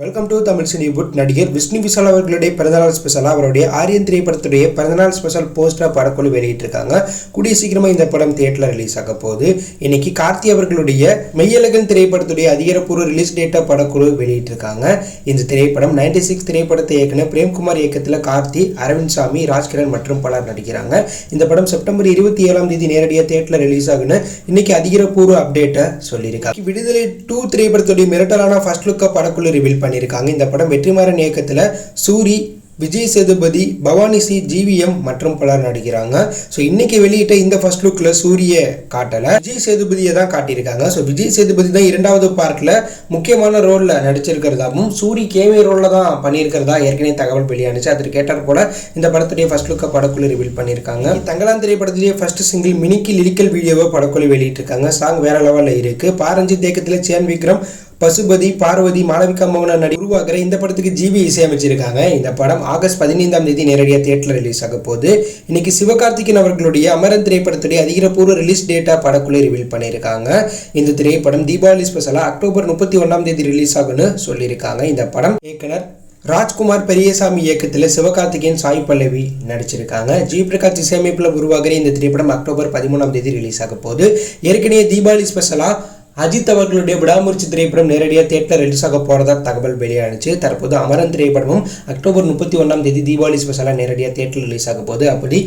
Welcome to Tamil Cinewood நடிகர் விஷ்ணு விஷால் அவர்களுடைய பிறந்தநாள் ஸ்பெஷலாக அவருடைய ஆரியன் திரைப்படத்துடைய பிறந்தநாள் ஸ்பெஷல் போஸ்டர் படக்குழு வெளியிட்டிருக்காங்க. கூடிய சீக்கிரமாக இந்த படம் தியேட்டரில் ரிலீஸ் ஆக போகுது. இன்னைக்கு கார்த்தி அவர்களுடைய மெய்யழகன் திரைப்படத்துடைய அதிகாரப்பூர்வ ரிலீஸ் டேட்டா படக்குழு வெளியிட்டிருக்காங்க. இந்த திரைப்படம் 96 சிக்ஸ் திரைப்படத்தை இயக்குன பிரேம்குமார் இயக்கத்தில் கார்த்தி அரவிந்த் சாமி ராஜ்கிரண் மற்றும் பலர் நடிக்கிறாங்க. இந்த படம் செப்டம்பர் இருபத்தி ஏழாம் தேதி நேரடியாக தியேட்டர்ல ரிலீஸ் ஆகுன்னு இன்னைக்கு அதிகாரப்பூர்வ அப்டேட்டை சொல்லியிருக்காங்க. விடுதலை டூ திரைப்படத்துடைய மிரட்டலான ஃபர்ஸ்ட் லுக்காக படக்குழு ரிவீல் பண்ணியிருக்காங்க. இந்த படம் வெற்றிமாறன் இயக்கத்தில் சூரி விஜய் சேதுபதி பவானி சி ஜிவிஎம் மற்றும் பலர் நடிக்கிறாங்க. ஸோ இன்னைக்கு வெளியிட்ட இந்த ஃபர்ஸ்ட் லுக்கில் சூரிய காட்டலை விஜய் சேதுபதியை தான் காட்டியிருக்காங்க. ஸோ விஜய் சேதுபதி தான் இரண்டாவது பார்ட்டில் முக்கியமான ரோலில் நடிச்சிருக்கிறதாகவும் சூரி கேமே ரோலில் தான் பண்ணியிருக்கிறதா ஏற்கனவே தகவல் வெளியானுச்சு. அதற்கு கேட்டார் போல இந்த படத்துடைய ஃபர்ஸ்ட் லுக்கை படக்குழு ரிவீல் பண்ணியிருக்காங்க. தங்கலாம் திரைப்படத்துடைய ஃபர்ஸ்ட் சிங்கிள் மினிக்கு லிரிக்கல் வீடியோவை படக்குழு வெளியிட்டிருக்காங்க. சாங் வேற லெவலில் இருக்குது பாரஞ்சி தேக்கத்தில் சேன் விக்ரம் பசுபதி பார்வதி மாளவிகா மோகன் நடி உருவாகிற இந்த படத்துக்கு ஜிவி இசையமைச்சிருக்காங்க. இந்த படம் ஆகஸ்ட் பதினைந்தாம் தேதி நேரடியாக தியேட்டர் ரிலீஸ் ஆக போது இன்னைக்கு சிவகார்த்திகேயன் அவர்களுடைய அமரன் திரைப்படத்துடைய அதிகாரப்பூர்வ ரிலீஸ் டேட்டா படக்குள்ளே ரிவீல் பண்ணியிருக்காங்க. இந்த திரைப்படம் தீபாவளி ஸ்பெஷலாக அக்டோபர் முப்பத்தி ஒன்றாம் தேதி ரிலீஸ் ஆகும்னு சொல்லியிருக்காங்க. இந்த படம் இயக்குனர் ராஜ்குமார் பெரியசாமி இயக்கத்தில் சிவகார்த்திகேயன் சாய் பல்லவி நடிச்சிருக்காங்க. ஜி. பிரகாஷ் இசையமைப்பில் உருவாகிற இந்த திரைப்படம் அக்டோபர் பதிமூணாம் தேதி ரிலீஸ் ஆக போகுது. ஏற்கனவே தீபாவளி ஸ்பெஷலாக அஜித் அவர்களுடைய விடாமுயற்சி திரைப்படம் நேரடியாக தேட்டர் ரிலீஸ் ஆக போகிறதா தகவல் வெளியானுச்சு. தற்போது அமரன் திரைப்படமும் அக்டோபர் முப்பத்தி ஒன்றாம் தேதி தீபாவளி ஸ்பெஷலாக நேரடியாக தேட்டர் ரிலீஸ் ஆக போகுது. அப்படி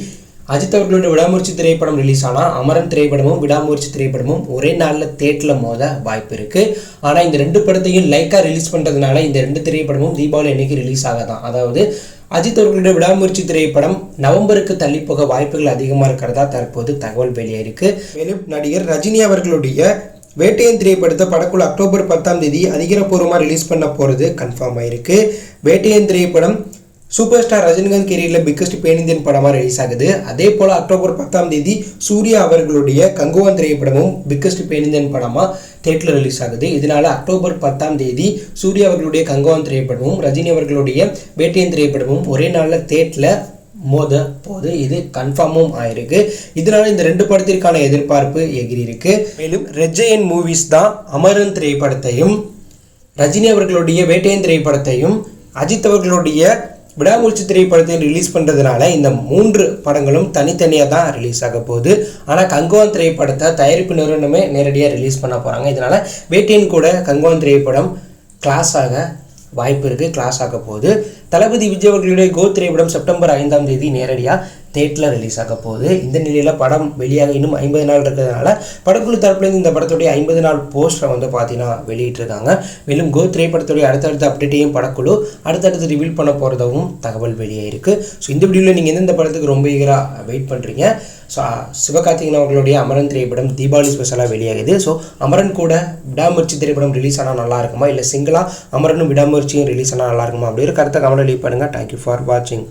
அஜித் அவர்களுடைய விடாமுயற்சி திரைப்படம் ரிலீஸ் ஆனால் அமரன் திரைப்படமும் விடாமுயற்சி திரைப்படமும் ஒரே நாளில் தேட்டரில் மோத வாய்ப்பு இருக்குது ஆனால் இந்த ரெண்டு படத்தையும் லைக்காக ரிலீஸ் பண்ணுறதுனால இந்த ரெண்டு திரைப்படமும் தீபாவளி அன்னைக்கு ரிலீஸ் ஆகதான். அதாவது அஜித் அவர்களுடைய விடாமுயற்சி திரைப்படம் நவம்பருக்கு தள்ளி போக வாய்ப்புகள் அதிகமாக இருக்கிறதா தற்போது தகவல் வெளியாயிருக்கு. மேலும் நடிகர் ரஜினி அவர்களுடைய வேட்டையன் திரைப்படத்தை படக்குழு அக்டோபர் பத்தாம் தேதி அதிகாரப்பூர்வமாக ரிலீஸ் பண்ண போகிறது கன்ஃபார்ம் ஆயிருக்கு. வேட்டையன் திரைப்படம் சூப்பர் ஸ்டார் ரஜினிகாந்த் கேரியரில் பிக்கஸ்ட் பேனிந்தியன் படமாக ரிலீஸ் ஆகுது. அதே போல் அக்டோபர் பத்தாம் தேதி சூர்யா அவர்களுடைய கங்குவான் திரைப்படமும் பிக்கஸ்ட் பேனிந்தியன் படமாக தேட்டரில் ரிலீஸ் ஆகுது. இதனால் அக்டோபர் பத்தாம் தேதி சூர்யா அவர்களுடைய கங்குவான் திரைப்படமும் ரஜினி அவர்களுடைய வேட்டையன் திரைப்படமும் ஒரே நாளில் தேட்டரில் மோத போது இது கன்ஃபார்மும் ஆயிருக்கு. இதனால இந்த ரெண்டு படத்திற்கான எதிர்பார்ப்பு எகிரி இருக்கு மேலும் ரெஜயன் மூவிஸ் தான் அமரன் திரைப்படத்தையும் ரஜினி அவர்களுடைய வேட்டையன் திரைப்படத்தையும் அஜித் அவர்களுடைய விடாமூழ்ச்சி திரைப்படத்தை ரிலீஸ் பண்ணுறதுனால இந்த மூன்று படங்களும் தனித்தனியாக தான் ரிலீஸ் ஆக போகுது. ஆனால் கங்குவான் திரைப்படத்தை தயாரிப்பு நிறுவனமே நேரடியாக ரிலீஸ் பண்ண போகிறாங்க இதனால் வேட்டையன் கூட கங்குவான் திரைப்படம் கிளாஸ் ஆக வாய்ப்பு இருக்குது கிளாஸ் ஆக போகுது. தளபதி விஜய் அவர்களுடைய கோ திரைப்படம் செப்டம்பர் ஐந்தாம் தேதி நேரடியாக தேட்டரில் ரிலீஸ் ஆக போகுது. இந்த நிலையில் படம் வெளியாக இன்னும் ஐம்பது நாள் இருக்கிறதுனால படக்குழு தரப்புலேருந்து இந்த படத்துடைய ஐம்பது நாள் போஸ்டரை வந்து பார்த்தீங்கன்னா வெளியிட்டிருக்காங்க. மேலும் கோ திரைப்படத்துடைய அடுத்தடுத்த அப்டேட்டையும் படக்குழு அடுத்தடுத்து ரிவீல் பண்ண போகிறதாகவும் தகவல் வெளியாயிருக்கு ஸோ இந்த வீடியோவில் நீங்கள் எந்தெந்த படத்துக்கு ரொம்ப ஈகராக வெயிட் பண்ணுறீங்க ஸோ சிவகார்த்திகேயன் அவர்களுடைய அமரன் திரைப்படம் தீபாவளி ஸ்பெஷலாக வெளியாகுது. ஸோ அமரன் கூட விடாமுயற்சி திரைப்படம் ரிலீஸ் ஆனால் நல்லா இருக்குமா? இல்லை சிங்கிளாக அமரனும் விடாமுயற்சியும் ரிலீஸ் ஆனால் நல்லா இருக்குமா? அப்படி கருத்தை கமெண்ட் லீவ் பண்ணுங்கள் தேங்க்யூ ஃபார் வாட்சிங்